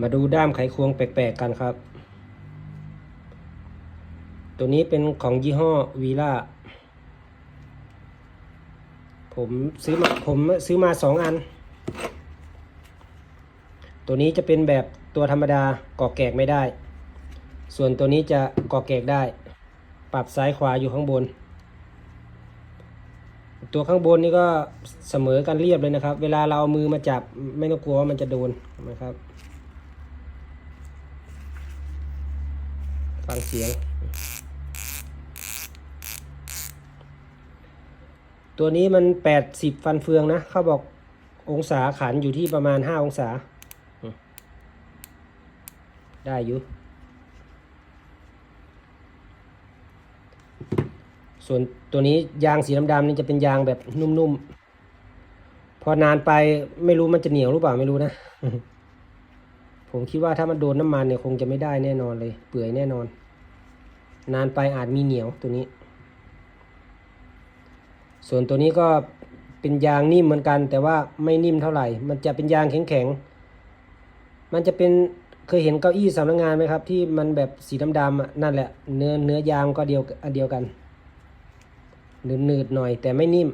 มาดูด้ามไขควงแปลกๆกันครับ ตัวนี้เป็นของยี่ห้อวีล่าผมซื้อมาผมซื้อมาสองอัน ตัวนี้จะเป็นแบบตัวธรรมดากอกแกกไม่ได้ ส่วนตัวนี้จะกอกแกกได้ ปรับซ้ายขวาอยู่ข้างบน ตัวข้างบนนี่ก็เสมอกันเรียบเลยนะครับ เวลาเราเอามือมาจับไม่ต้องกลัวว่ามันจะโดนนะครับ ฟังเสียง ตัวนี้มันแปดสิบฟันเฟืองนะ เขาบอกองศาขันอยู่ที่ประมาณห้าองศา ได้อยู่ ส่วนตัวนี้ยางสีดำๆนี่จะเป็นยางแบบนุ่มๆ พอนานไปไม่รู้มันจะเหนียวหรือเปล่าไม่รู้นะผมคิดว่าถ้ามันโดนน้ำมันเนี่ยคงจะไม่ได้แน่นอนเลย เปื่อยแน่นอน นานไปอาจมีเหนียวตัวนี้ ส่วนตัวนี้ก็เป็นยางนิ่มเหมือนกัน แต่ว่าไม่นิ่มเท่าไหร่ มันจะเป็นยางแข็งๆ มันจะเป็นเคยเห็นเก้าอี้สำนักงานไหมครับ ที่มันแบบสีดำๆนั่นแหละ เนื้อเนื้อยางก็เดียวอันเดียวกันหนืดๆหน่อย แต่ไม่นิ่ม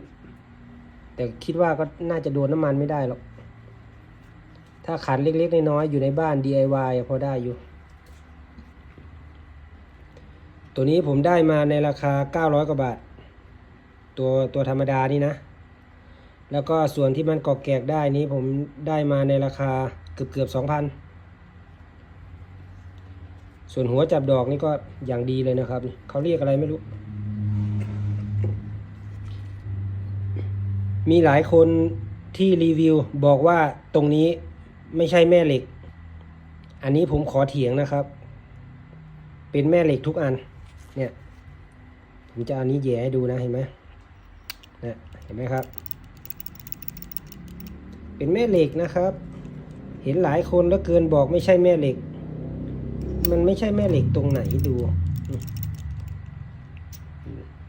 แต่คิดว่าก็น่าจะโดนน้ำมันไม่ได้หรอกถ้าขันเล็กๆน้อยๆอยู่ในบ้าน DIY อะพอได้อยู่ ตัวนี้ผมได้มาในราคา 900 กว่าบาท ตัวตัวธรรมดานี่นะ แล้วก็ส่วนที่มันกอกแกกได้นี้ผมได้มาในราคาเกือบเกือบสองพันส่วนหัวจับดอกนี่ก็อย่างดีเลยนะครับ เขาเรียกอะไรไม่รู้ มีหลายคนที่รีวิวบอกว่าตรงนี้ไม่ใช่แม่เหล็ก อันนี้ผมขอเถียงนะครับ เป็นแม่เหล็กทุกอัน เนี่ยผมจะเอานี้แย่ให้ดูนะเห็นไหมนะเห็นไหมครับ เป็นแม่เหล็กนะครับ เห็นหลายคนแล้วเกินบอกไม่ใช่แม่เหล็ก มันไม่ใช่แม่เหล็กตรงไหนดู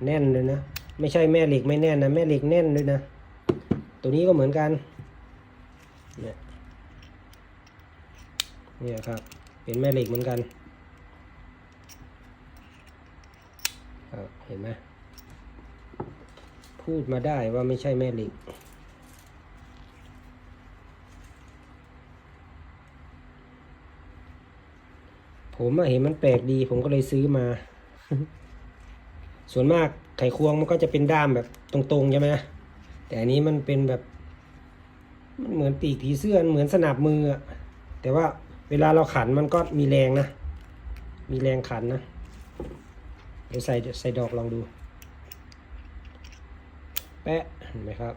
แน่นเลยนะ ไม่ใช่แม่เหล็กไม่แน่นนะแม่เหล็กแน่นเลยนะ ตัวนี้ก็เหมือนกันเนี่ยเนี่ยครับ เป็นแม่เหล็กเหมือนกันครับ เห็นไหมพูดมาได้ว่าไม่ใช่แม่เหล็ก ผมเห็นมันแปลกดี ผมก็เลยซื้อมา ส่วนมากไขควงมันก็จะเป็นด้ามแบบตรงๆใช่ไหมแต่อันนี้มันเป็นแบบ มันเหมือนปีกผีเสื้อเหมือนสนับมืออะแต่ว่าเวลาเราขันมันก็มีแรงนะ มีแรงขันนะ ดี๋ยวใส่ใส่ดอกลองดู แปะเห็นไหมครับ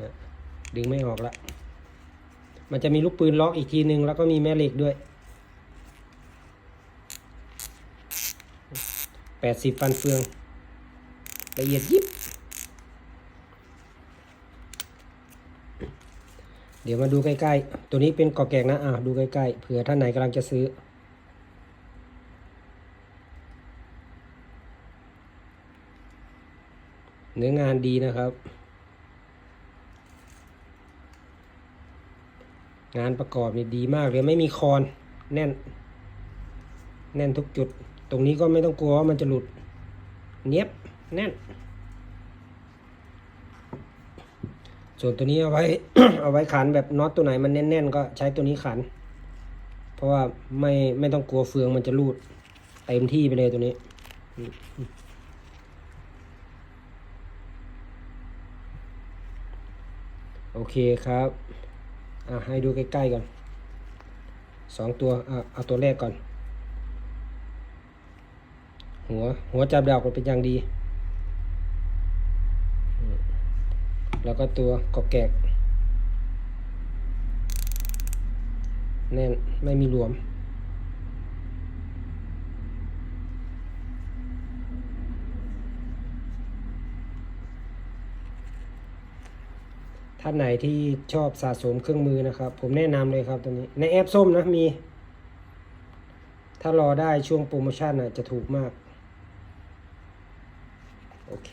นะดึงไม่ออกละมันจะมีลูกปืนล็อกอีกทีหนึ่งแล้วก็มีแม่เหล็กด้วยแปดสิบฟันเฟือง ละเอียดยิบ เดี๋ยวมาดูใกล้ๆ ตัวนี้เป็นกอแกกนะ อ่าดูใกล้ๆ เผื่อท่านไหนกำลังจะซื้อ เนื้องานดีนะครับ งานประกอบนี่ดีมากเลยไม่มีคอนแน่น แน่นทุกจุด ตรงนี้ก็ไม่ต้องกลัวว่ามันจะหลุด เนียบแน่น ส่วนตัวนี้เอาไว้ เอาไว้ขันแบบน็อตตัวไหนมันแน่นๆก็ใช้ตัวนี้ขัน เพราะว่าไม่ไม่ต้องกลัวเฟืองมันจะรูดเต็มที่ไปเลยตัวนี้ โอเคครับ อะให้ดูใกล้ๆก่อนสองตัวอะเอาตัวแรกก่อน หัว หัวจับดาวกันเป็นอย่างดี แล้วก็ตัวกอกแกก แน่น ไม่มีรวม ท่านไหนที่ชอบสะสมเครื่องมือนะครับ ผมแนะนำเลยครับตัวนี้ ในแอปส้มนะมี ถ้ารอได้ช่วงโปรโมชั่นนะจะถูกมาก โอเค